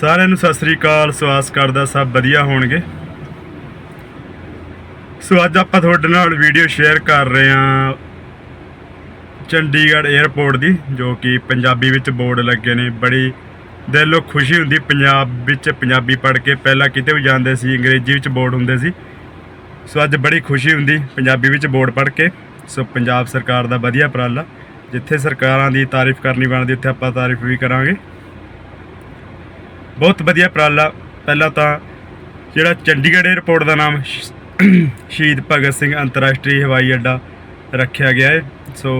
ਸਾਰਿਆਂ ਨੂੰ ਸਤਿ ਸ੍ਰੀ ਅਕਾਲ। ਸਵਾਸ ਕਰਦਾ ਸਭ ਵਧੀਆ ਹੋਣਗੇ। ਸੋ ਅੱਜ ਆਪਾਂ ਤੁਹਾਡੇ ਨਾਲ ਵੀਡੀਓ ਸ਼ੇਅਰ ਕਰ ਰਹੇ ਹਾਂ ਚੰਡੀਗੜ੍ਹ 에ਅਰਪੋਰਟ ਦੀ, ਜੋ ਕਿ ਪੰਜਾਬੀ ਵਿੱਚ ਬੋਰਡ ਲੱਗੇ ਨੇ। ਬੜੀ ਦਿਲੋਂ ਖੁਸ਼ੀ ਹੁੰਦੀ, ਪੰਜਾਬ ਵਿੱਚ ਪੰਜਾਬੀ ਪੜ੍ਹ ਕੇ ਪਹਿਲਾਂ ਕਿਤੇ ਵੀ ਜਾਂਦੇ ਸੀ, ਅੰਗਰੇਜ਼ੀ ਵਿੱਚ ਬੋਰਡ ਹੁੰਦੇ ਸੀ। ਸੋ ਅੱਜ ਬੜੀ ਖੁਸ਼ੀ ਹੁੰਦੀ, ਪੰਜਾਬੀ ਵਿੱਚ ਬੋਰਡ ਪੜ੍ਹ ਕੇ। ਸੋ ਪੰਜਾਬ ਸਰਕਾਰ ਦਾ ਵਧੀਆ ਉਪਰਾਲਾ, ਜਿੱਥੇ ਸਰਕਾਰਾਂ ਦੀ ਤਾਰੀਫ ਕਰਨੀ ਬਣਦੀ, ਉੱਥੇ ਆਪਾਂ ਤਾਰੀਫ ਵੀ ਕਰਾਂਗੇ। ਬਹੁਤ ਵਧੀਆ ਉਪਰਾਲਾ। ਪਹਿਲਾਂ ਤਾਂ ਜਿਹੜਾ ਚੰਡੀਗੜ੍ਹ 에ਅਰਪੋਰਟ ਦਾ ਨਾਮ ਸ਼ਹੀਦ ਭਗਤ ਸਿੰਘ ਅੰਤਰਰਾਸ਼ਟਰੀ ਹਵਾਈ ਅੱਡਾ ਰੱਖਿਆ ਗਿਆ ਹੈ। ਸੋ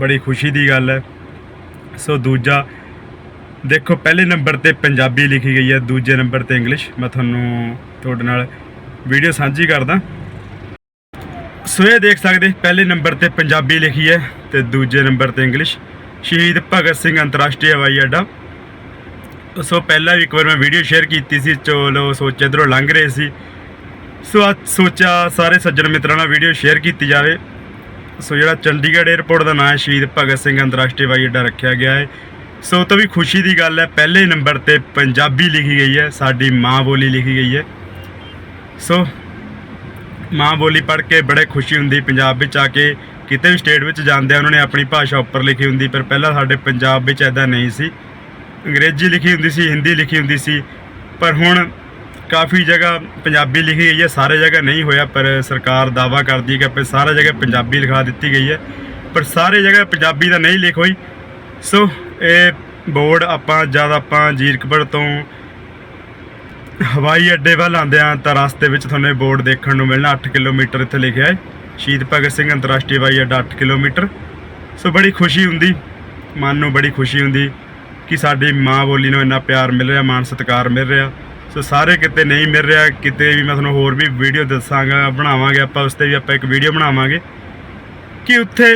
ਬੜੀ ਖੁਸ਼ੀ ਦੀ ਗੱਲ ਹੈ। ਸੋ ਦੂਜਾ, ਦੇਖੋ ਪਹਿਲੇ ਨੰਬਰ ਤੇ ਪੰਜਾਬੀ ਲਿਖੀ ਗਈ ਹੈ, ਦੂਜੇ ਨੰਬਰ ਤੇ ਇੰਗਲਿਸ਼। ਮੈਂ ਤੁਹਾਨੂੰ ਤੁਹਾਡੇ ਨਾਲ ਵੀਡੀਓ ਸਾਂਝੀ ਕਰਦਾ। ਸੋ ਇਹ ਦੇਖ ਸਕਦੇ, ਪਹਿਲੇ ਨੰਬਰ ਤੇ ਪੰਜਾਬੀ ਲਿਖੀ ਹੈ ਤੇ ਦੂਜੇ ਨੰਬਰ ਤੇ ਇੰਗਲਿਸ਼। ਸ਼ਹੀਦ ਭਗਤ ਸਿੰਘ ਅੰਤਰਰਾਸ਼ਟਰੀ ਹਵਾਈ ਅੱਡਾ। ਸੋ ਪਹਿਲਾਂ ਵੀ ਇੱਕ ਵਾਰ ਮੈਂ ਵੀਡੀਓ ਸ਼ੇਅਰ ਕੀਤੀ ਸੀ, ਚਲੋ ਸੋਚਿਆ ਇਧਰੋਂ ਲੰਘ ਰਹੇ ਸੀ। ਸੋ ਅੱਜ ਸੋਚਿਆ ਸਾਰੇ ਸੱਜਣ ਮਿੱਤਰਾਂ ਨਾਲ ਵੀਡੀਓ ਸ਼ੇਅਰ ਕੀਤੀ ਜਾਵੇ। ਸੋ ਜਿਹੜਾ ਚੰਡੀਗੜ੍ਹ 에ਅਰਪੋਰਟ ਦਾ ਨਾਮ ਹੈ, ਸ਼ਹੀਦ ਭਗਤ ਸਿੰਘ ਅੰਤਰਰਾਸ਼ਟਰੀ ਹਵਾਈ ਅੱਡਾ ਰੱਖਿਆ ਗਿਆ ਹੈ। ਸੋ ਤੋਂ ਵੀ ਖੁਸ਼ੀ ਦੀ ਗੱਲ ਹੈ, ਪਹਿਲੇ ਨੰਬਰ ਤੇ ਪੰਜਾਬੀ ਲਿਖੀ ਗਈ ਹੈ, ਸਾਡੀ ਮਾਂ ਬੋਲੀ ਲਿਖੀ ਗਈ ਹੈ। ਸੋ ਮਾਂ ਬੋਲੀ ਪੜ੍ਹ ਕੇ ਬੜੇ ਖੁਸ਼ੀ ਹੁੰਦੀ, ਪੰਜਾਬ ਵਿੱਚ ਆ ਕੇ ਕਿਤੇ ਵੀ ਸਟੇਟ ਵਿੱਚ ਜਾਂਦੇ ਆ ਉਹਨਾਂ ਨੇ ਆਪਣੀ ਭਾਸ਼ਾ ਉੱਪਰ ਲਿਖੀ ਹੁੰਦੀ, ਪਰ ਪਹਿਲਾਂ ਸਾਡੇ ਪੰਜਾਬ ਵਿੱਚ ਐਦਾਂ ਨਹੀਂ ਸੀ। ਅੰਗਰੇਜ਼ੀ ਲਿਖੀ ਹੁੰਦੀ ਸੀ, ਹਿੰਦੀ ਲਿਖੀ ਹੁੰਦੀ ਸੀ, ਪਰ ਹੁਣ ਕਾਫੀ ਜਗ੍ਹਾ ਪੰਜਾਬੀ ਲਿਖੀ ਗਈ ਹੈ, ਸਾਰੇ ਜਗ੍ਹਾ ਨਹੀਂ ਹੋਇਆ, ਪਰ ਸਰਕਾਰ ਦਾਵਾ ਕਰਦੀ ਹੈ ਕਿ ਆਪੇ ਸਾਰੇ ਜਗ੍ਹਾ ਪੰਜਾਬੀ ਲਿਖਾ ਦਿੱਤੀ ਗਈ ਹੈ, ਪਰ ਸਾਰੇ ਜਗ੍ਹਾ ਪੰਜਾਬੀ ਦਾ ਨਹੀਂ ਲਿਖ ਹੋਈ। ਸੋ ਇਹ ਬੋਰਡ ਆਪਾਂ, ਜਦ ਆਪਾਂ ਜੀਰਕਪੁਰ ਤੋਂ ਹਵਾਈ ਅੱਡੇ ਵੱਲ ਆਉਂਦੇ ਆ ਤਾਂ ਰਸਤੇ ਵਿੱਚ ਤੁਹਾਨੂੰ ਇਹ ਬੋਰਡ ਦੇਖਣ ਨੂੰ ਮਿਲਣਾ 8 ਕਿਲੋਮੀਟਰ ਇੱਥੇ ਲਿਖਿਆ ਹੈ। ਸ਼ਹੀਦ ਭਗਤ ਸਿੰਘ ਅੰਤਰਰਾਸ਼ਟਰੀ ਹਵਾਈ ਅੱਡਾ 8 ਕਿਲੋਮੀਟਰ। ਸੋ ਬੜੀ ਖੁਸ਼ੀ ਹੁੰਦੀ, ਮਨ ਨੂੰ ਬੜੀ ਖੁਸ਼ੀ ਹੁੰਦੀ। ਕਿ ਸਾਡੀ ਮਾਂ ਬੋਲੀ ਨੂੰ ਇੰਨਾ ਪਿਆਰ ਮਿਲ ਰਿਹਾ, ਮਾਣ ਸਤਿਕਾਰ ਮਿਲ ਰਿਹਾ, ਸੋ ਸਾਰੇ ਕਿਤੇ ਨਹੀਂ ਮਿਲ ਰਿਹਾ, ਕਿਤੇ ਵੀ ਮੈਂ ਤੁਹਾਨੂੰ ਹੋਰ ਵੀ ਵੀਡੀਓ ਦੱਸਾਂਗਾ, ਬਣਾਵਾਂਗੇ ਆਪਾਂ, ਉਸ ਤੇ ਵੀ ਆਪਾਂ ਇੱਕ ਵੀਡੀਓ ਬਣਾਵਾਂਗੇ। ਕਿ ਉੱਥੇ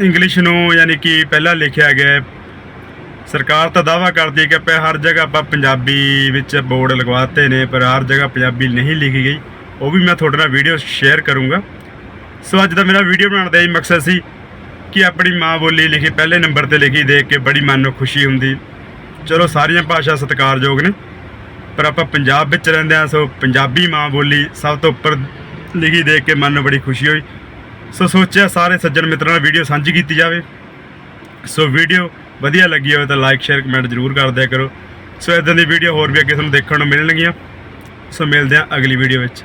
ਇੰਗਲਿਸ਼ ਨੂੰ ਯਾਨੀ ਕਿ ਪਹਿਲਾਂ ਲਿਖਿਆ ਗਿਆ ਸਰਕਾਰ ਤਾਂ ਦਾਵਾ ਕਰਦੀ ਹੈ ਕਿ ਆਪਾਂ ਹਰ ਜਗ੍ਹਾ ਆਪਾਂ ਪੰਜਾਬੀ ਵਿੱਚ ਬੋਰਡ ਲਗਵਾਤੇ ਨੇ, ਪਰ ਹਰ ਜਗ੍ਹਾ ਪੰਜਾਬੀ ਨਹੀਂ ਲਿਖੀ ਗਈ। ਉਹ ਵੀ ਮੈਂ ਤੁਹਾਡੇ ਨਾਲ ਵੀਡੀਓ ਸ਼ੇਅਰ ਕਰੂੰਗਾ। ਸੋ ਅੱਜ ਦਾ ਮੇਰਾ ਵੀਡੀਓ ਬਣਾਉਣ ਦਾ ਇਹ ਮਕਸਦ ਸੀ ਕਿ ਆਪਣੀ ਮਾਂ ਬੋਲੀ ਲਿਖੀ, ਪਹਿਲੇ ਨੰਬਰ ਤੇ ਲਿਖੀ ਦੇਖ ਕੇ ਬੜੀ ਮਨ ਨੂੰ ਖੁਸ਼ੀ ਹੁੰਦੀ। ਚਲੋ, ਸਾਰੀਆਂ ਭਾਸ਼ਾ ਸਤਿਕਾਰਯੋਗ ਨੇ, ਪਰ ਆਪਾਂ ਪੰਜਾਬ ਵਿੱਚ ਰਹਿੰਦੇ ਆ ਸੋ ਪੰਜਾਬੀ ਮਾਂ ਬੋਲੀ ਸਭ ਤੋਂ ਉੱਪਰ ਲਿਖੀ ਦੇਖ ਕੇ ਮਨ ਨੂੰ ਬੜੀ ਖੁਸ਼ੀ ਹੋਈ। ਸੋ ਸੋਚਿਆ ਸਾਰੇ ਸੱਜਣ ਮਿੱਤਰਾਂ ਨਾਲ ਵੀਡੀਓ ਸਾਂਝੀ ਕੀਤੀ ਜਾਵੇ। ਸੋ ਵੀਡੀਓ ਵਧੀਆ ਲੱਗੀ ਹੋਵੇ ਤਾਂ ਲਾਈਕ ਸ਼ੇਅਰ ਕਮੈਂਟ ਜ਼ਰੂਰ ਕਰ ਦਿਆ ਕਰੋ। ਸੋ ਇਦਾਂ ਦੀ ਵੀਡੀਓ ਹੋਰ ਵੀ ਅੱਗੇ ਤੁਹਾਨੂੰ ਦੇਖਣ ਨੂੰ ਮਿਲਣਗੀਆਂ। ਸੋ ਮਿਲਦੇ ਹਾਂ ਅਗਲੀ ਵੀਡੀਓ ਵਿੱਚ।